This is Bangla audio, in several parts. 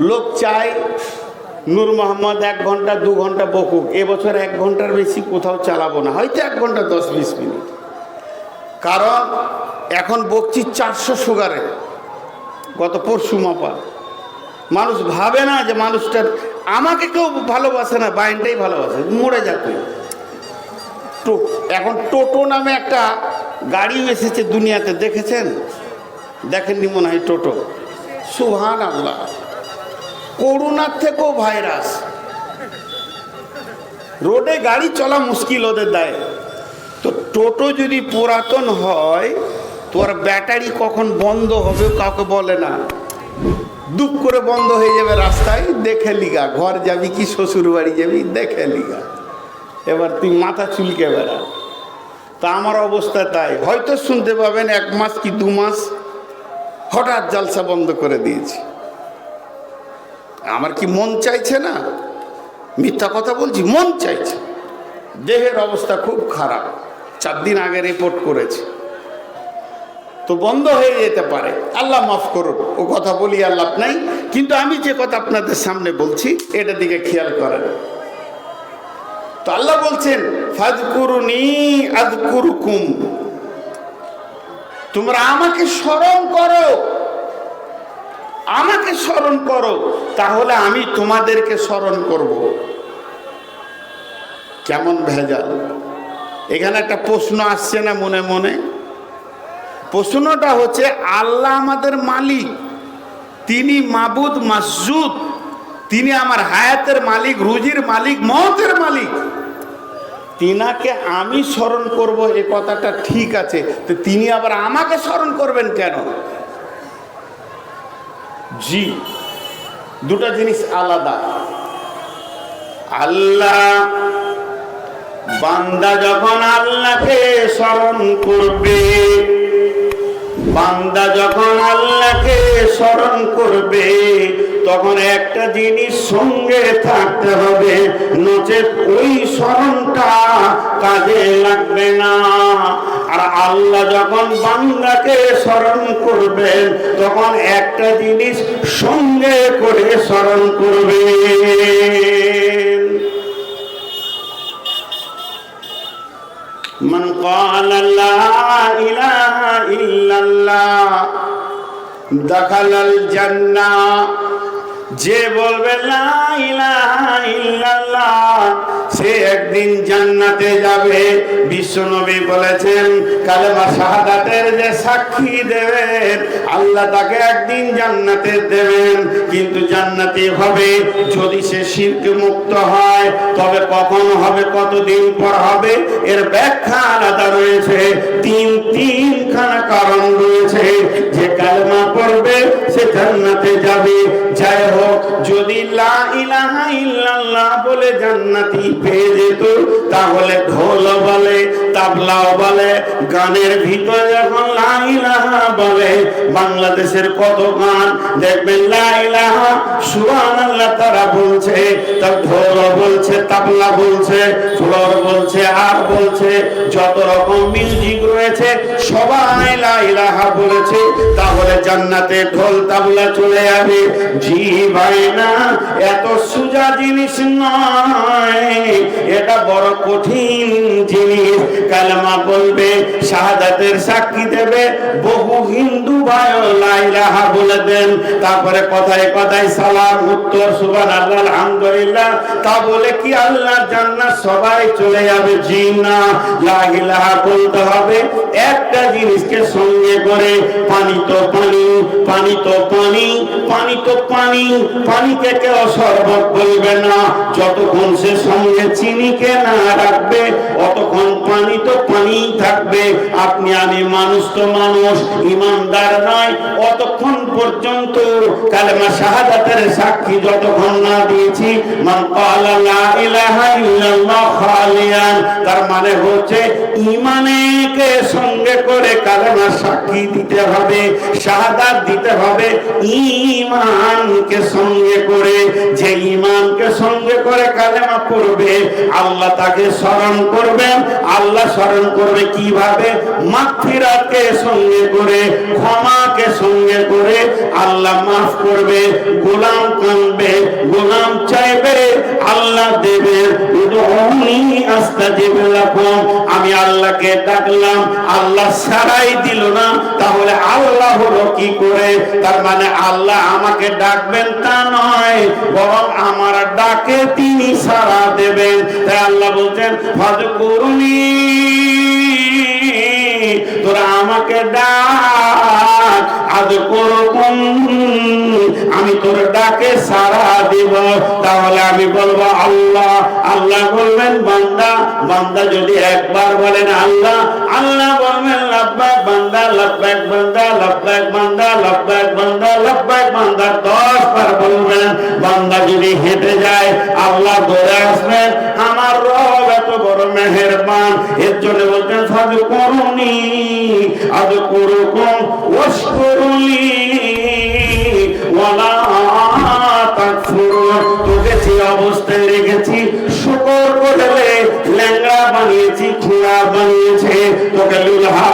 লোক চায় নূর মোহাম্মদ এক ঘণ্টা, দু ঘণ্টা বকুক। এবছর এক ঘণ্টার বেশি কোথাও চালাবো না। হয়তো এক ঘণ্টা, দশ, বিশ মিনিট। কারণ এখন বকছি চারশো সুগারে। গত পরশু মাপা। মানুষ ভাবে না যে মানুষটার আমাকে কেউ ভালোবাসে না বাইনটাই ভালোবাসে। মরে টো, এখন টোটো নামে একটা গাড়ি এসেছে দুনিয়াতে। দেখেছেন? দেখেননি মনে হয় টোটো? সুহান আল্লাহ করোনার থেকেও ভাইরাস রোডে গাড়ি চলা মুশকিল ওদের দেয়। তো টোটো যদি পুরাতন হয়, তোর ব্যাটারি কখন বন্ধ হবে কাউকে বলে না। দুপ করে বন্ধ হয়ে যাবে রাস্তায়, দেখে লিগা। ঘর যাবি কি শ্বশুর বাড়ি যাবি, দেখে লিগা। এবার তুই মাথা চুলকে বেড়া। তা আমার অবস্থা তাই। হয়তো শুনতে পাবেন, এক মাস কি দু মাস হঠাৎ জালসা বন্ধ করে দিয়েছি। আমার কি মন চাইছে না? মিথ্যা কথা বলছি, মন চাইছে। দেহের অবস্থা খুব খারাপ। চার দিন আগে রিপোর্ট করেছে। তো বন্ধ হয়ে যেতে পারে। আল্লাহ মাফ করুন, ও কথা বলি আর লাভ নাই। কিন্তু আমি যে কথা আপনাদের সামনে বলছি, এটা দিকে খেয়াল করেন। তো আল্লাহ বলছেন ফাজকুরুনি আদকুরুকুম তোমরা আমাকে স্মরণ করো। আমাকে স্মরণ করো, তাহলে আমি তোমাদেরকে স্মরণ করব। কেমন ভেজাল। এখানে একটা প্রশ্ন আসছে না মনে মনে? প্রশ্নটা হচ্ছে, আল্লাহ আমাদের মালিক, তিনি মাবুদ মাসজুদ, তিনি আমার হায়াতের মালিক, রুজির মালিক মহতের মালিক। তিনাকে আমি স্মরণ করব, এ কথাটা ঠিক আছে, তো তিনি আবার আমাকে স্মরণ করবেন কেন? জি। দুটা জিনিস আলাদা। আল্লাহ বান্দা যখন আল্লাহকে স্মরণ করবে, বান্দা যখন আল্লাহকে স্মরণ করবে, তখন একটা জিনিস সঙ্গে থাকতে হবে, নচেত ওই স্মরণটা কাজে লাগবে না। আর আল্লাহ যখন বান্দাকে স্মরণ করবেন তখন একটা জিনিস সঙ্গে করে স্মরণ করবেন من قال لا إله إلا الله دخل الجنة যে বলবে সে একদিন জান্নাতে যাবে। বিশ্বনবী বলেছেন, কালেমা শাহাদাতের যে সাক্ষী দেবেন আল্লাহ তাকে একদিন জান্নাতে দেবেন। কিন্তু জান্নাতি হবে যদি সে শিল্প মুক্ত হয়। তবে কখন হবে, কতদিন পর হবে, এর ব্যাখ্যা আলাদা রয়েছে। তিন তিনখানা কারণ রয়েছে। যে কালেমা পড়বে, সে জান্নাতে যাবে। যাই হোক যদি ইলাহা ইল্লাল্লাহ বলে জান্নাতি পেয়ে যেত তাহলে ঢোল বলে তাবলাও বলে, গানের ভিতরে যখন লা ইলাহা বলে, বাংলাদেশের কত গান দেখবেন, লা ইলাহা, সুবহানাল্লাহ, তারা বলছে তার ঢোল বলছে, তাবলা বলছে, ফ্লোর বলছে, আর বলছে, যত রকম মিউজিক রয়েছে, সবাই লা ইলাহা বলেছে, তাহলে জান্নাতে ঢোল তাবলা চলে যাবে। জি ভাই না, এত সুজা জিনিস নয়, এটা বড় কঠিন জিনিস। কালেমা বলবে, শাহাদাতের সাক্ষী দেবে, বহু হিন্দু ভাই লাইলাহা বলে দেন। তারপরে কথায় কথায় সালাম, উত্তর সুবান আল্লাহ আলহামদুলিল্লাহ। তা বলে কি আল্লাহ জান্নাত? সবাই চলে যাবে, জি না। লাইলাহা বলতে হবে, একটা জিনিসকে সঙ্গে করে, পানি তো পানি পানি তো পানি পানি তো পানি পানিকে কেউ শরবত বলবে না। যতক্ষণ সে সঙ্গে চিনিকে না রাখবে, অতক্ষণ পানি তো পানি থাকবে। আপনি আমি মানুষ তো মানুষ, ইমানদার নয়। অতক্ষণ পর্যন্ত কালেমা শাহাদাতের সাক্ষী যতক্ষণ না দিয়েছি, মান ক্বালা লা ইলাহা ইল্লাল্লাহ খালিয়ান, তার মানে হচ্ছে ইমানেকে সঙ্গে করে কালেমা সাক্ষী দিতে হবে, শাহাদাত দিতে হবে। ইমানকে সঙ্গে করে, যে ইমানকে সঙ্গে করে কালেমা পড়বে, আল্লাহ তাকে স্মরণ করবেন, আল্লাহ স্মরণ করবে কীভাবে? মাতৃরাকে সঙ্গে করে, ক্ষমাকে সঙ্গে করে আল্লাহ মাফ করবে, গোলাম কানবে, গোলাম চাইবে, আল্লাহ দেবে। আস্তাজিব লাকুম। আমি আল্লাহকে ডাকলাম, আল্লাহ সারাই দিল না, তাহলে আল্লাহ হলো কি করে? তার মানে আল্লাহ আমাকে ডাকবেন তা নয়, বরং আমার ডাকে তিনি সারা দেবেন। তাই আল্লাহ বলছেন হজ করুনি, তোরা আমাকে ডাক, আজ করুন, আমি তোর ডাকে সারা দিব। তাহলে আমি বলব, আল্লাহ আল্লাহ বলবেন, বান্দা বান্দা যদি একবার বলেন, আল্লাহ আল্লাহ বলবেন লাব্বাক বান্দা লাব্বাক বান্দা লাব্বাক বান্দা লাব্বাক বান্দা লাব্বাক বান্দা দশ বার বলবেন বান্দা যদি হেঁটে যায়, আল্লাহ ধরে আসবেন আমার রব এত বড় মেহেরবান। এর জন্য বলছেন সাজ করুনি আজ অবস্থায় রেখেছি বানিয়েছি বানিয়েছে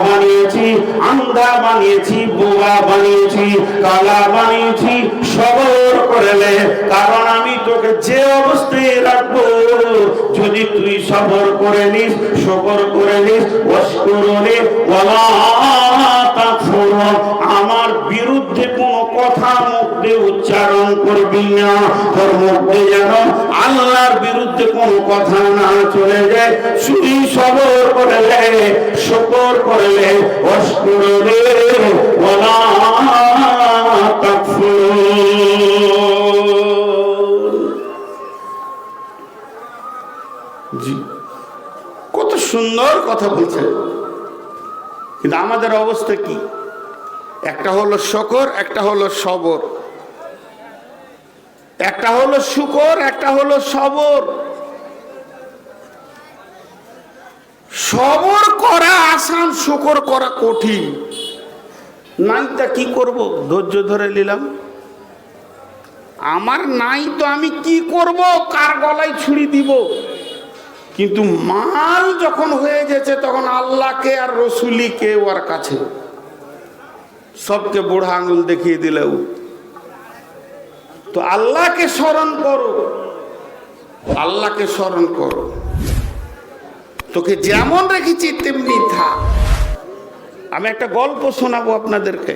বানিয়েছি আন্ধা বানিয়েছি বোবা বানিয়েছি, কালা বানিয়েছি, সবর করলে কারণ আমি তোকে যে অবস্থায় রাখব, যদি তুই সবর করে নিস, সবর করে নিস অস্করণে তাকফুরুন আমার বিরুদ্ধে কোনো কথা মুখ উচ্চারণ করবি না। তোর মধ্যে যেন আল্লাহর বিরুদ্ধে কোনো কথা না চলে যায়। শুধু সবর করলে শকর করলে অস্করণে কত সুন্দর কথা বলছে। কিন্তু আমাদের অবস্থা কি? একটা হলো শকর, একটা হলো সবর। একটা হলো শুকর, একটা হলো সবর। সবর করা আসান, শুকর করা কঠিন। নাইটা কি করব? ধৈর্য ধরে নিলাম। আমার নাই তো আমি কি করব? কার গলায় ছুরি দিব? কিন্তু মাল যখন হয়ে গেছে, তখন আল্লাহকে আর রসুলি রসুলিকে ওর কাছে। সবকে বুড়া আঙুল দেখিয়ে দিলেও। তো আল্লাহকে স্মরণ করো। আল্লাহকে স্মরণ করো। তোকে যেমন রেখেছি, তেমনি থাক। আমি একটা গল্প শোনাবো আপনাদেরকে।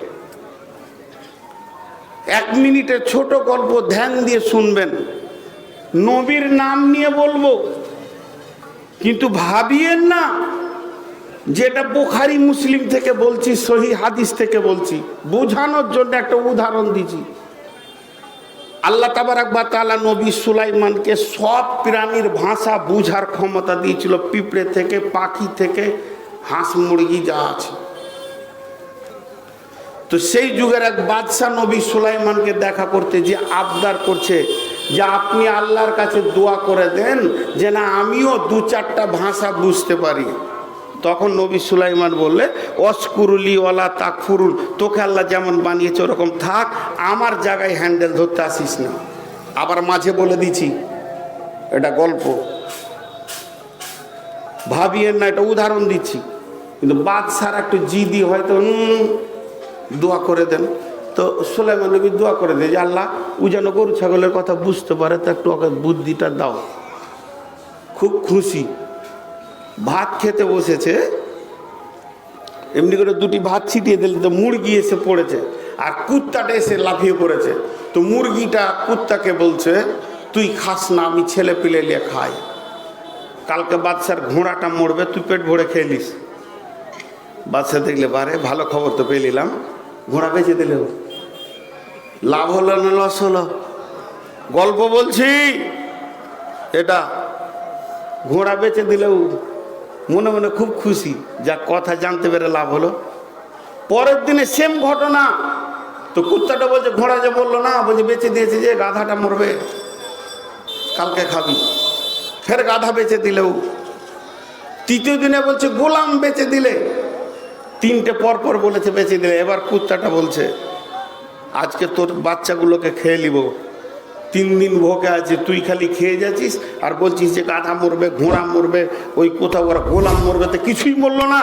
এক মিনিটের ছোট গল্প ধ্যান দিয়ে শুনবেন। নবীর নাম নিয়ে বলব, কিন্তু ভাবিয়েন না যেটা বোখারি মুসলিম থেকে বলছি, সহি হাদিস থেকে বলছি। বোঝানোর জন্য একটা উদাহরণ দিছি আল্লাহ তাবারাকবা তালা নবী সুলাইমানকে সব প্রাণীর ভাষা বুঝার ক্ষমতা দিয়েছিল পিঁপড়ে থেকে, পাখি থেকে, হাঁস মুরগি যা আছে। তো সেই যুগের এক বাদশাহ নবী সুলাইমানকে দেখা করতে যে আবদার করছে যে আপনি আল্লাহর কাছে দোয়া করে দেন যে না, আমিও দু চারটা ভাষা বুঝতে পারি। তখন নবী সুলাইমান বললে অস্কুরুলি ওলা তাকফুরুল তোকে আল্লাহ যেমন বানিয়েছে ওরকম থাক, আমার জায়গায় হ্যান্ডেল ধরতে আসিস না। আবার মাঝে বলে দিছি এটা গল্প। ভাবিয়েন না, এটা উদাহরণ দিচ্ছি। কিন্তু বাদশার একটু জিদি হয়তো দোয়া করে দেন। তো সুলাইমান নবী দোয়া করে দেয় যে, আল্লাহ, ও যেন গরু, ছাগলের কথা বুঝতে পারে, তো একটু ওকে বুদ্ধিটা দাও। খুব খুশি। ভাত খেতে বসেছে। এমনি করে দুটি ভাত ছিটিয়ে দিলে, তো মুরগি এসে পড়েছে আর কুত্তাটা এসে লাফিয়ে পড়েছে। তো মুরগিটা কুত্তাকে বলছে, তুই খাস না, আমি ছেলে পিলে নিয়ে খাই। কালকে বাদশার ঘোড়াটা মরবে, তুই পেট ভরে খেয়ে নিস। বাদশা দেখলে, বারে, ভালো খবর তো পেয়ে নিলাম। ঘোড়া বেঁচে দিলে। লাভ হলো না লস হলো? গল্প বলছি। এটা ঘোড়া বেচে দিলেও মনে মনে খুব খুশি যা কথা জানতে পেরে লাভ হলো। পরের দিনে সেম ঘটনা। তো কুত্তাটা বলছে, ঘোড়া যে বলল না, বলছে বেঁচে দিয়েছে যে গাধাটা মরবে। কালকে খাবি। ফের গাধা বেচে দিলেও। তৃতীয় দিনে বলছে, গোলাম বেচে দিলে। তিনটে পর পর বলেছে, বেঁচে দিলে। এবার কুত্তাটা বলছে, আজকে তোর বাচ্চাগুলোকে খেয়ে নিব। তিন দিন ভোগে আছে, তুই খালি খেয়ে যাচ্ছিস আর বলছিস যে গাধা মরবে, ঘোড়া মরবে, ওই কোথাও ওরা গোলাম মরবে, তো কিছুই মরলো না।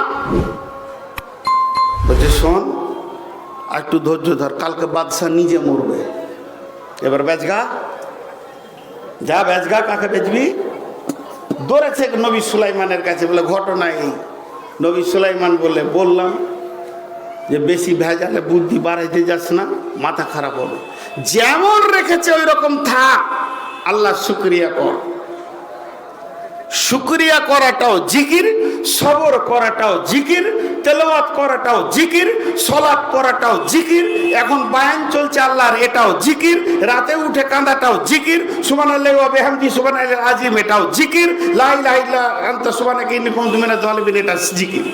বলছে, শোন, আর একটু ধৈর্য ধর, কালকে বাদশাহ নিজে মরবে। এবার বেচগা, যা বেচগা, কাকে বেচবি? দৌড়েছে নবী সুলাইমানের কাছে, বলে, ঘটনা এই। নবী সুলাইমান বললে, বললাম যে বেশি ভেজালে বুদ্ধি বাড়াইতে যাস না, মাথা খারাপ হবে। যেমন রেখেছে ওই রকম থাক, আল্লাহ শুক্রিয়া কর। শুক্রিয়া করাটাও জিকির, সবর করাটাও জিকির, তেলাওয়াত করাটাও জিকির, সলাপ করাটাও জিকির, এখন বায়ান চলছে আল্লাহর এটাও জিকির, রাতে উঠে কাঁদাটাও জিকির, সুবহানাল্লাহি ওয়া বিহামদি সুবহানাল্লাহিল আজিম এটাও জিকির লাই ইল্লা আনতা মিনাজ জালিমিন এটা জিকির।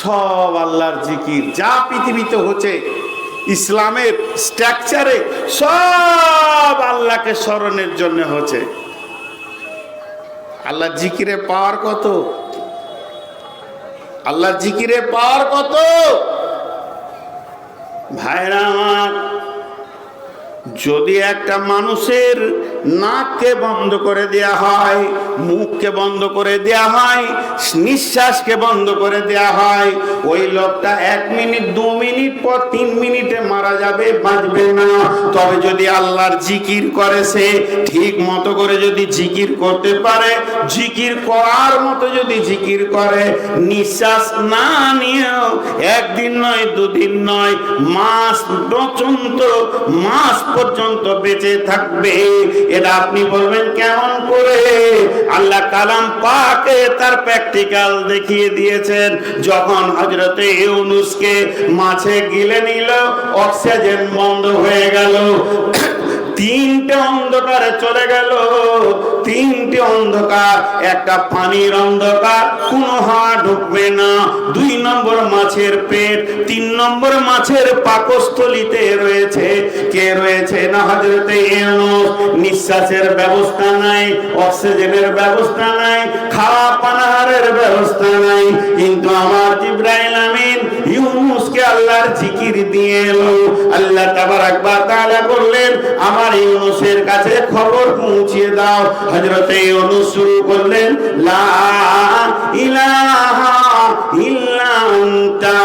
সব আল্লাহর জিকির, যা পৃথিবীতে হচ্ছে, ইসলামের স্ট্রাকচারে সব আল্লাহকে স্মরণের জন্য হচ্ছে। আল্লাহ জিকিরে পাওয়ার কত? আল্লাহ জিকিরে পাওয়ার কত? ভাইরা আমার যদি একটা মানুষের নাককে বন্ধ করে দেয়া হয়, মুখকে বন্ধ করে দেয়া হয়, নিঃশ্বাসকে বন্ধ করে দেয়া হয়, ওই লোকটা এক মিনিট, দু মিনিট পর তিন মিনিটে মারা যাবে, বাঁচবে না। তবে যদি আল্লাহর জিকির করে সে, ঠিক মতো করে যদি জিকির করতে পারে, জিকির করার মতো যদি জিকির করে, নিঃশ্বাস না নিয়েও একদিন নয়, দুদিন নয়, মাস পর্যন্ত, মাস বেঁচে থাকবে। এটা আপনি বলবেন, কেমন করে? আল্লাহ কালাম পাকে তার প্র্যাকটিক্যাল দেখিয়ে দিয়েছেন। যখন হজরতে ইউনুসকে মাছে গিলে নিল, অক্সিজেন বন্ধ হয়ে গেল। তিনটে অন্ধকারে চলে গেল। তিনটে অন্ধকার, একটা পানির অন্ধকার, কোনো হাওয়া ঢুকবে না। দুই নম্বর মাছের পেট, তিন নম্বর মাছের পাকস্থলিতে রয়েছে। কে রয়েছে? না হজরতে ইউনুস। নিঃশ্বাসের ব্যবস্থা নাই, অক্সিজেনের ব্যবস্থা নাই খাওয়া পানাহারের ব্যবস্থা নাই। কিন্তু আমার জিব্রাইল আমিন ইউনুসকে আল্লাহর জিকির দিয়ে এলো। আল্লাহ তাবারাক তাআলা বললেন, আমার ইউনুসের কাছে খবর পৌঁছিয়ে দাও। হযরতে ইউনুস শুরু করলেন, লা ইলাহা ইল্লা আনতা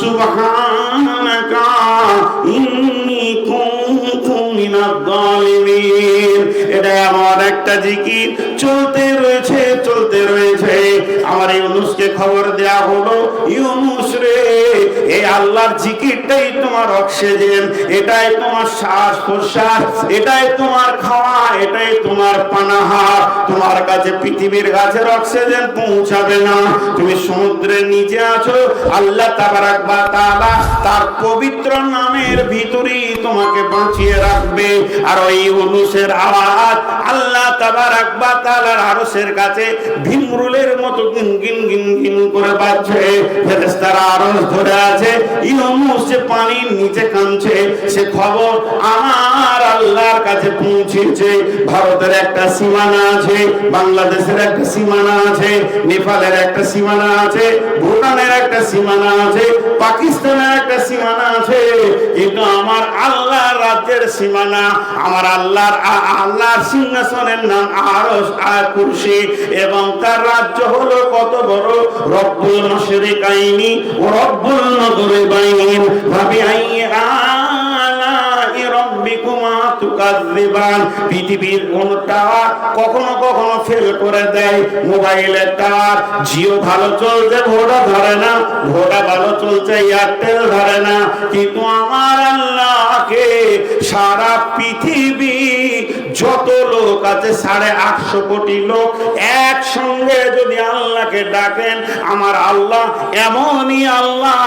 সুবহানাকা কুনতু জালিমিন এটা আমার একটা জিকির, চলতে রয়েছে চলতে রয়েছে। আমার ইউনুসকে খবর দেয়া হলো, ইউনুস রে এই আল্লাহর জিকিরটাই তোমার অক্সিজেন এটাই তোমার শ্বাস প্রশ্বাস, এটাই তোমার খাওয়া, এটাই তোমার পানাহার তোমার কাছে পৃথিবীর গাছের অক্সিজেন পৌঁছাবে না। তুমি সমুদ্রের নিচে আছো, আল্লাহ তাবারাক বা তার পবিত্র নামের ভিতরেই তোমাকে বাঁচিয়ে রাখবে। আর ওই ইউনুসের আওয়াজ আল্লাহ তাবারাক বা তাআলার আরশের কাছে ভিমরুলের মতো গিন গিন গিন গিন করে বাজছে। ফেরেশতারা আরশ ধরে আছে ইউনুস যে পানির নিচে কাঁদছে, সে খবর আমার আল্লাহর কাছে পৌঁছেছে। ভারতের একটা সীমানা আছে, বাংলাদেশের একটা সীমানা আছে, নেপালের একটা সীমানা আছে, ভুটানের একটা সীমানা আছে, পাকিস্তানের একটা সীমানা আছে। কিন্তু আমার আল্লাহর রাজ্যের সীমানা, আমার আল্লাহর আল্লাহর সিংহাসনের নাম আরশ আর কুরসি এবং তার রাজ্য হলো কত বড়? রব্বুল মশরিকাইনি, ও রব্বুল নগরিবাইন ভাবি আইয়া আলা রব্বিকুমা তুকাজ্জিবান পৃথিবীর কোন কখনো কখনো ফেল করে দেয়। মোবাইলের জিও ভালো চলছে, ভোডা ধরে না। ভোডা ভালো চলছে, এয়ারটেল ধরে না। কিন্তু আমার আল্লাহকে সারা পৃথিবী যত লোক আছে, সাড়ে আটশো কোটি লোক একসঙ্গে যদি আল্লাহকে ডাকেন, আমার আল্লাহ এমনই আল্লাহ,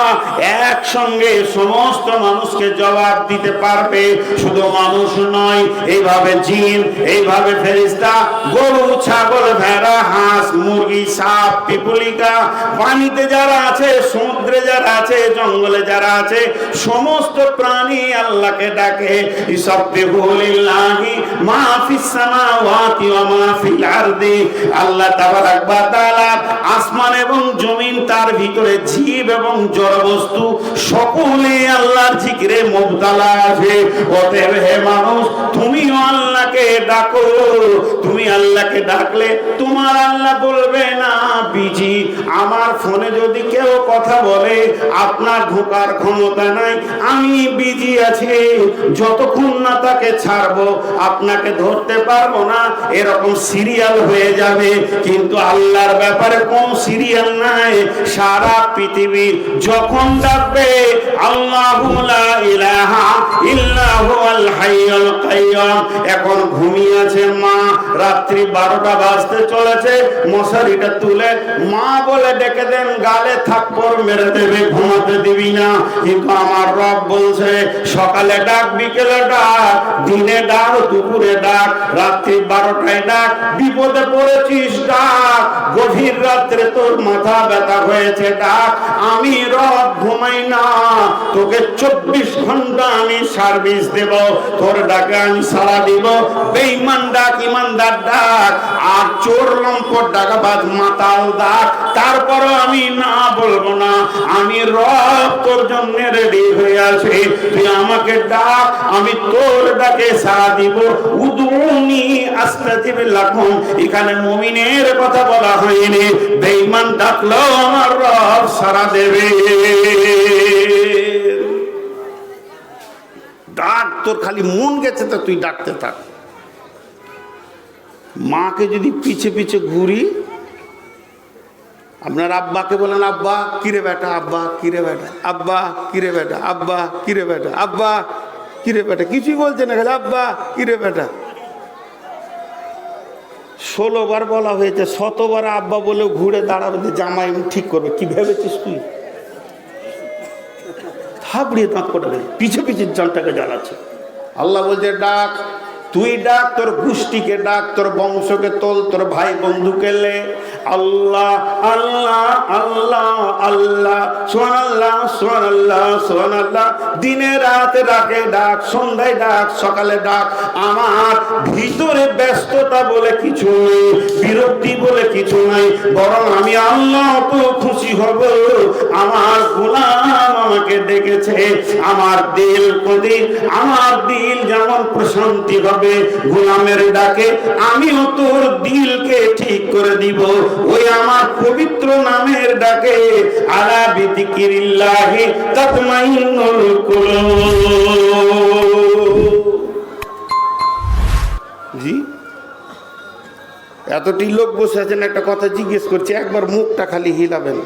একসঙ্গে সমস্ত মানুষকে জবাব দিতে পারবে। শুধু মানুষ নয়। এইভাবে জিন, এইভাবে ফেরিস্তা গরু, ছাগল, ভেড়া, হাঁস, মুরগি, সাপ, পিপুলিকা, পানিতে যারা আছে, সমুদ্রে যারা আছে, জঙ্গলে যারা আছে, সমস্ত প্রাণী আল্লাহকে ডাকে। সামাওয়াতি ওয়া আরদি। আল্লাহ তাবারাক ওয়া তাআলা আসমান এবং জমিন তার ভিতরে জীব এবং জড় বস্তু সকলে আল্লাহর জিকিরে মুবতালা আছে। অতএব হে মানুষ তুমিও আল্লাহকে ডাকো। তুমি আল্লাহকে ডাকলে তোমার আল্লাহ বলবে, না বিজি, আমার ফোনে যদি কেউ কথা বলে, আপনার ঢোকার ক্ষমতা নাই, আমি বিজি আছি। যতক্ষণ না তাকে ছাড়বো, আপনাকে ধরতে পারব না, এরকম সিরিয়াল হয়ে যাবে। কিন্তু আল্লাহর ব্যাপারে কোন সিরিয়াল নাই। সারা পৃথিবী যখন ডাকবে, আল্লাহু ইলাহা ইল্লাহু আল হাইয়ুল এখন ঘুমিয়ে মা। রাত্রি বারোটা বাজতে চলেছে। মশারিটা তুলে মা বলে ডেকে দেন, গালে থাপ্পড় মেরে দেবে, ঘুমাতে দিবি না। কিন্তু আমার রব বলছে, সকালে ডাক, বিকেলে ডাক, দিনে ডাক, দুপুরে ডাক, রাত্রি বারোটায় ডাক, বিপদে পড়েছিস, ডাক। গভীর রাত্রে তোর মাথা ব্যথা হয়েছে, ডাক। আমি রব ঘুমাই না, তোকে চব্বিশ ঘণ্টা আমি সার্ভিস দেব, তোর ডাকে আমি সারা দিব। বেঈমান ডাক ইমানদার ডাক, আর চোর ডাকাবাজ মাতাল ডাক। আমি না বলব না, আমি রব তোর জন্য রেডি হয়ে আছে। তুই আমাকে ডাক, আমি তোর ডাকে সারা দিব। উদুনি এখানে মুমিনের কথা বলা হয়নি। বেঈমান ডাকলো আমার রব সারা দেবে। ডাক, তোর খালি মন গেছে তো তুই ডাকতে থাক। মাকে যদি পিছে পিছে ঘুরি, আপনার আব্বাকে বলেন, আব্বা, কিরে বেটা, আব্বা, কিরে বেটা, আব্বা, কিরে বেটা, আব্বা, কিরে বেটা, আব্বা, কিরে বেটা, কিছুই বলছে না, খালি আব্বা, কিরে বেটা। ষোলো বার বলা হয়েছে, শতবার আব্বা বলেও ঘুরে দাঁড়াবে জামাই ঠিক করবে, কি ভেবেছিস তুই? থাপড়িয়ে দাঁত কোটা পিছে পিছে জলটাকে জ্বালাচ্ছে। আল্লাহ বলছে, ডাক, তুই ডাক, তোর গোষ্ঠীকে ডাক, তোর বংশকে তোল, তোর ভাই বন্ধুকে লে। আল্লাহ আল্লাহ আল্লাহ আল্লাহ, সোহান আল্লাহ সোহান আল্লাহ সোহান আল্লাহ, দিনে রাতে ডাকে ডাক, সন্ধ্যায় ডাক, সকালে ডাক। আমার ভিতরে ব্যস্ততা বলে কিছু নেই, বিরক্তি বলে কিছু নাই, বরং আমি আল্লাহ তো খুশি হব। আমার গোলাম ডেকেছে আমার দিল কদিন, আমার দিল যেমন প্রশান্তি হবে, গোলামের ডাকে আমিও তোর দিলকে ঠিক করে দিব। ওই আমার পবিত্র নামের ডাকে, আলা বিদিকিরিল্লাহি তাতমাইন্নুল কুলুব। জি? এতটি লোক বসে আছেন, একটা কথা জিজ্ঞেস করছে, একবার মুখটা খালি হিলাবেন।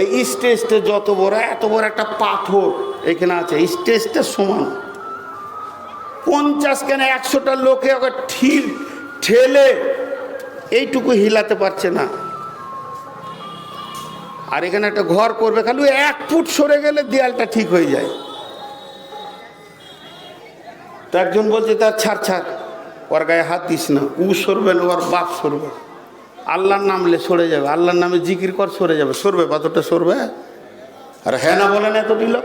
এই স্টেজটা যত বড়, এত বড় একটা পাথর এখানে আছে। স্টেজটা সমান। পঞ্চাশ কেন একশোটা লোকে ওকে ঠিল, ঠেলে এইটুকু হিলাতে পারছে না। আর এখানে একটা ঘর করবে, খালি এক ফুট সরে গেলে দেয়ালটা ঠিক হয়ে যায়। তো একজন বলছে তার ছাড় ছাড়, ওর গায়ে হাত দিস না। উ সরবে না, ওর বাপ সরবে। আল্লাহর নামলে সরে যাবে আল্লাহর নামে জিকির কর সরে যাবে। সরবে পাথরটা সরবে আর হ্যাঁ না বলে না এতটি লোক।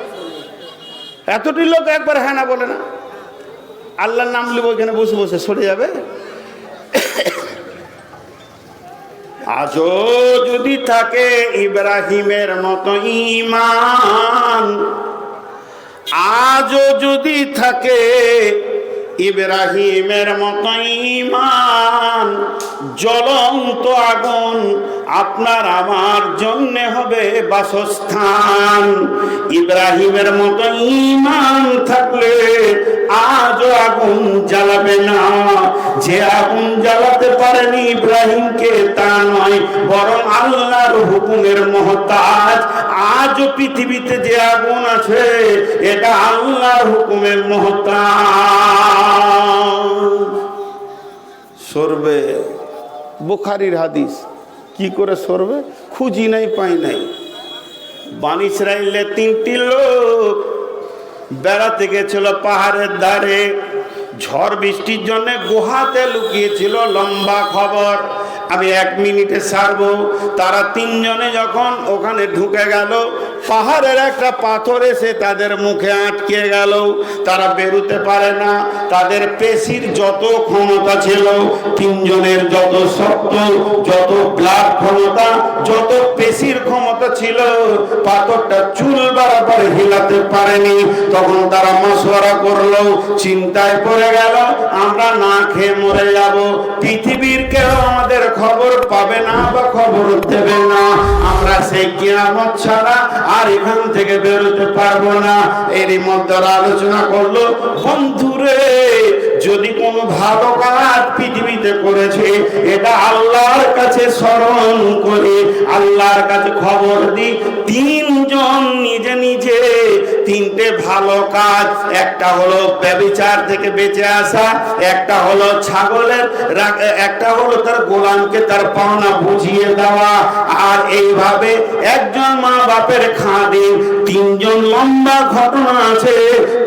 এতটি লোক একবার হ্যাঁ না বলে না। আল্লাহর নাম লিব ওইখানে বসে বসে সরে যাবে। আজও যদি থাকে ইব্রাহিমের মতো ইমান আজও যদি থাকে ইব্রাহিমের মতো ইমান জ্বলন্ত আগুন আপনার আমার জন্যে হবে বাসস্থান। ইব্রাহিমের মতো ইমান থাকলে আজও আগুন জ্বালাবে না। যে আগুন জ্বালাতে পারেনি ইব্রাহিমকে, তা নয়, বরং আল্লাহর হুকুমের মহতাজ। আজও পৃথিবীতে যে আগুন আছে, এটা আল্লাহর হুকুমের মহতাজ। সরবে। বুখারির হাদিস, কি করে সরবে? খুঁজি নাই, পাই নাই। বান ইসরায়েলে তিনটি লোক বেড়াতে গেছিল পাহাড়ের ধারে। ঝড় বৃষ্টির জন্য গুহাতে লুকিয়েছিল লম্বা খবর। আমি এক মিনিটে সারবো। তারা তিনজনে যখন ওখানে ঢুকে গেল পাহাড়ের একটা পাথর এসে তাদের মুখে আটকে গেল। তারা বেরোতে পারে না। তাদের পেশির যত ক্ষমতা ছিল, তিনজনের যত শক্ত, যত ব্লাড ক্ষমতা, যত পেশির ক্ষমতা ছিল, পাথরটা চুল বরাবর হিলাতে পারেনি। তখন তারা মশওয়ারা করল, চিন্তায় পড়ে গেল, আমরা না খেয়ে মরে যাব। পৃথিবীর কেউ আমাদের খবর পাবে না বা খবর দেবে না। আমরা সেই কিয়ামত ছাড়া আর এখান থেকে বেরোতে পারব না। এরই মধ্যে আলোচনা করল, বন্ধুরে, যদি কোনো ভালো কাজ পৃথিবীতে করেছে, এটা আল্লাহর কাছে স্মরণ করে, আল্লাহর কাছে খবর দি তিনজন নিজে নিজে তিনটে ভালো কাজ, একটা হলো ব্যবিচার থেকে বেঁচে আসা, একটা হলো ছাগলের একটা হলো তার গোলামকে তার পাওনা বুঝিয়ে দেওয়া, আর এইভাবে একজন মা বাপের খাদিম তিনজন লম্বা ঘটনা আছে।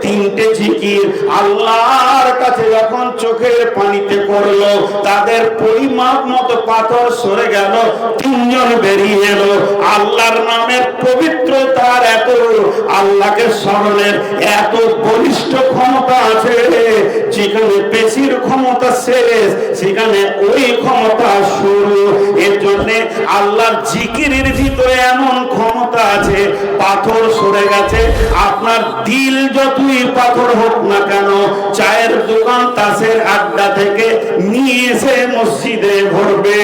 তিনটে ঝিকির আল্লাহর কাছে যখন চোখের পানিতে করল তাদের পরিমাপ মতো পাথর সরে গেল, তিনজন বেরিয়ে এলো। আল্লাহর নামের পবিত্রতার এত আল্লাহকে স্মরণের এত বলিষ্ঠ ক্ষমতা আছে। যেখানে পেশির ক্ষমতা শেষ, সেখানে ওই ক্ষমতা শুরু। এর জন্যে আল্লাহর জিকিরের ভিতরে এমন ক্ষমতা আছে, পাথর সরে গেছে। আপনার দিল যতই পাথর হোক না কেন, চায়ের দোকান তাসের আড্ডা থেকে নিয়ে এসে মসজিদে ভরবে।